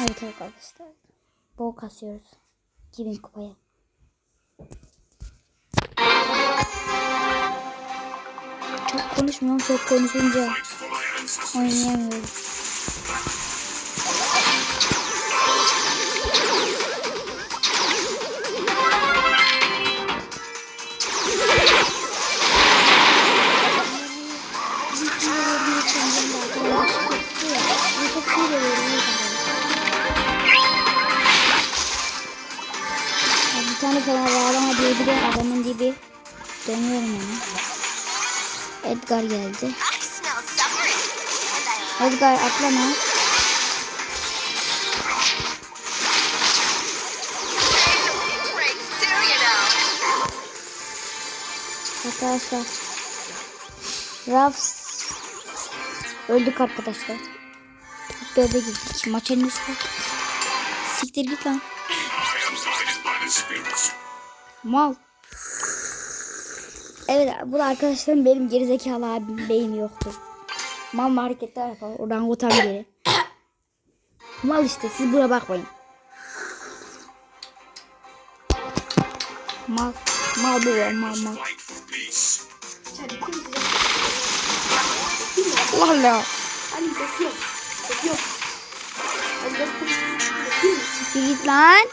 Evet arkadaşlar. Bol kasıyoruz. 2000 kupaya. Çok konuşmuyorum. Çok konuşunca oynayamıyorum. Bir tane Fenerbahçe diye bir adamın dibi. Dönüyorum ona. Edgar geldi. Edgar atlama. Arkadaşlar. Rafs öldük arkadaşlar. Böyle gittik. Maça ne Siktir git lan. Mal. Evet bu da arkadaşlarım benim gerizekalı abim beyin yoktu. Mal mı hareketler yapar. Oradan otan biri. Mal işte siz buna bakmayın. Mal. Mal bu var mal mal. Allah Allah. Hadi bakıyorum. Bakıyorum. Siktir git lan.